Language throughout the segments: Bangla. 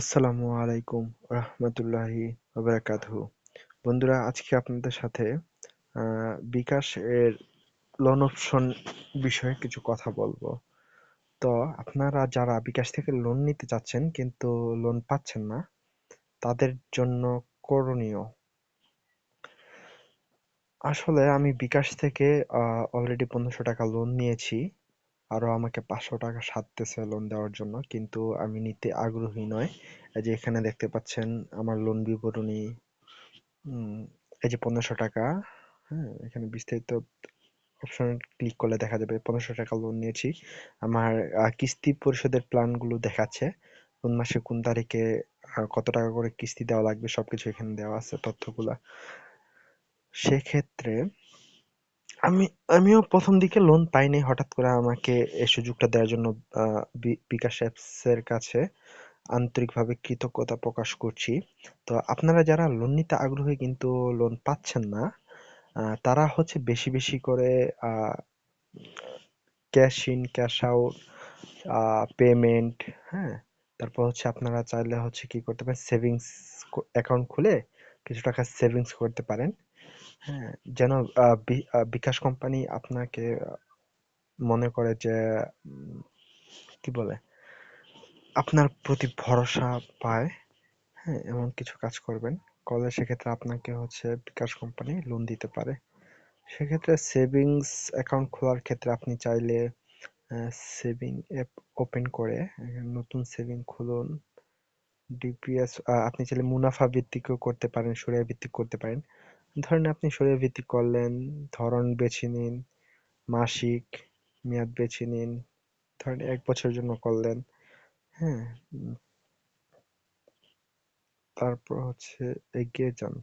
আসসালামু আলাইকুম রহমতুল্লাহি ওবারাকাতুহু বন্ধুরা, আজকে আপনাদের সাথে বিকাশ এর লোন অপশন বিষয়ে কিছু কথা বলব। তো আপনারা যারা বিকাশ থেকে লোন নিতে চাচ্ছেন কিন্তু লোন পাচ্ছেন না, তাদের জন্য করণীয়। আসলে আমি বিকাশ থেকে অলরেডি পনেরোশো টাকা লোন নিয়েছি। আরও আমাকে পাঁচশো টাকা সাধতেছে লোন দেওয়ার জন্য। কিন্তু আমি নিতে আগ্রহী নয় এই যে এখানে দেখতে পাচ্ছেন, আমার লোন বিবরণী এই যে পনেরোশো টাকা হ্যাঁ এখানে বিস্তারিত অপশন ক্লিক করলে দেখা যাবে, পনেরোশো টাকা লোন নিয়েছি। আমার কিস্তি পরিশোধের প্ল্যানগুলো দেখাচ্ছে। কোন মাসে কোন তারিখে কত টাকা করে কিস্তি দেওয়া লাগবে, সবকিছু এখানে দেওয়া আছে তথ্যগুলা। সেক্ষেত্রে আমি, আমিও প্রথম দিকে লোন পাইনি, হঠাৎ করে আমাকে এই সুযোগটা দেওয়ার জন্য বিকাশ অ্যাপস এর কাছে আন্তরিকভাবে কৃতজ্ঞতা প্রকাশ করছি। তো আপনারা যারা লোন নিতে আগ্রহী কিন্তু লোন পাচ্ছেন না তারা হচ্ছে বেশি বেশি করে cash in cash out payment হ্যাঁ? তারপর হচ্ছে আপনারা চাইলে হচ্ছে কি করতে পারেন সেভিংস অ্যাকাউন্ট খুলে কিছু টাকা সেভিংস করতে পারেন। হ্যাঁ যেন বিকাশ কোম্পানি আপনাকে মনে করে যে কি বলে, আপনার প্রতি ভরসা পায় হ্যাঁ এমন কিছু কাজ করবেন। করলে সেক্ষেত্রে আপনাকে হচ্ছে বিকাশ কোম্পানি লোন দিতে পারে। সেক্ষেত্রে সেভিংস অ্যাকাউন্ট খোলার ক্ষেত্রে আপনি চাইলে সেভিং অ্যাপ ওপেন করে নতুন সেভিং খুলুন। ডিপিএস আপনি চাইলে মুনাফা ভিত্তিকও করতে পারেন, সরিয়া ভিত্তিক করতে পারেন। ধরেন আপনি সরিয়া ভিত্তিক করলেন, ধরন বেছে নিন, মাসিক মেয়াদ বেছে নিন, ধরেন এক বছরের জন্য করলেন হ্যাঁ? তারপর হচ্ছে এগিয়ে যান।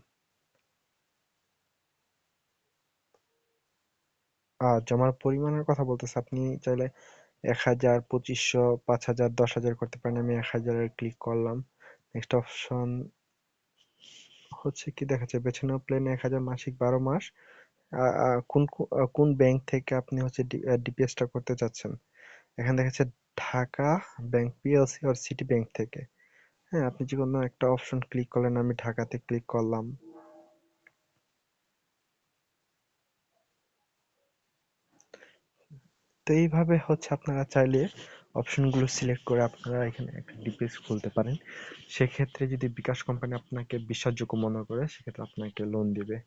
আর জমার পরিমাণের কথা বলতেছে, আপনি চাইলে এক হাজার, পঁচিশশো, পাঁচ হাজার, দশ হাজার করতে পারেন, আমি এক হাজারের ক্লিক করলাম। নেক্সট অপশন হচ্ছে কি দেখাচ্ছে বেছে নেওয়া প্ল্যান এক হাজার মাসিক বারো মাস কোন কোন ব্যাংক থেকে আপনি হচ্ছে ডিপিএসটা করতে চাচ্ছেন? এখানে দেখাচ্ছে ঢাকা ব্যাংক পিএলসি আর সিটি ব্যাংক থেকে। হ্যাঁ আপনি যে কোনো একটা অপশন ক্লিক করলেন, আমি ঢাকাতে ক্লিক করলাম। তো এইভাবে হচ্ছে আপনারা চাইলে অপশনগুলো সিলেক্ট করে আপনারা এখানে একটা ডিপিএস খুলতে পারেন। সেক্ষেত্রে যদি বিকাশ কোম্পানি আপনাকে বিশ্বাসযোগ্য মনে করে, সেক্ষেত্রে আপনাকে লোন দিবে।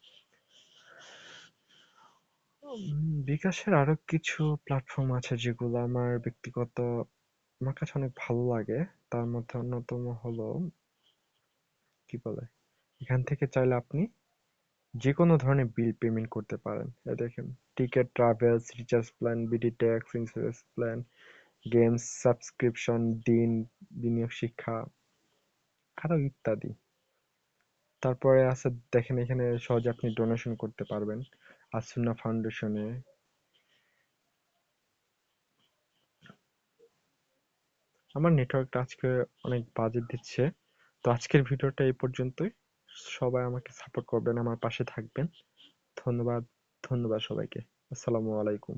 বিকাশের আরও কিছু প্ল্যাটফর্ম আছে যেগুলো আমার ব্যক্তিগত, আমার কাছে অনেক ভালো লাগে। তার মধ্যে অন্যতম হলো, কি বলে? এখান থেকে চাইলে আপনি যে কোনো ধরনের বিল পেমেন্ট করতে পারেন। দেখেন ticket travels recharge plan BD tax insurance plan games subscription দিন, বিনিয়োগ, শিক্ষা, আরও ইত্যাদি। তারপরে আছে, দেখেন এখানে সহজে আপনি ডোনেশন করতে পারবেন। আসুনা ফাউন্ডেশনে আমার নেটওয়ার্কটা আজকে অনেক বাজে দিচ্ছে। তো আজকের ভিডিওটা এই পর্যন্তই। সবাই আমাকে সাপোর্ট করবেন, আমার পাশে থাকবেন। ধন্যবাদ ধন্যবাদ সবাইকে। আসসালামু আলাইকুম।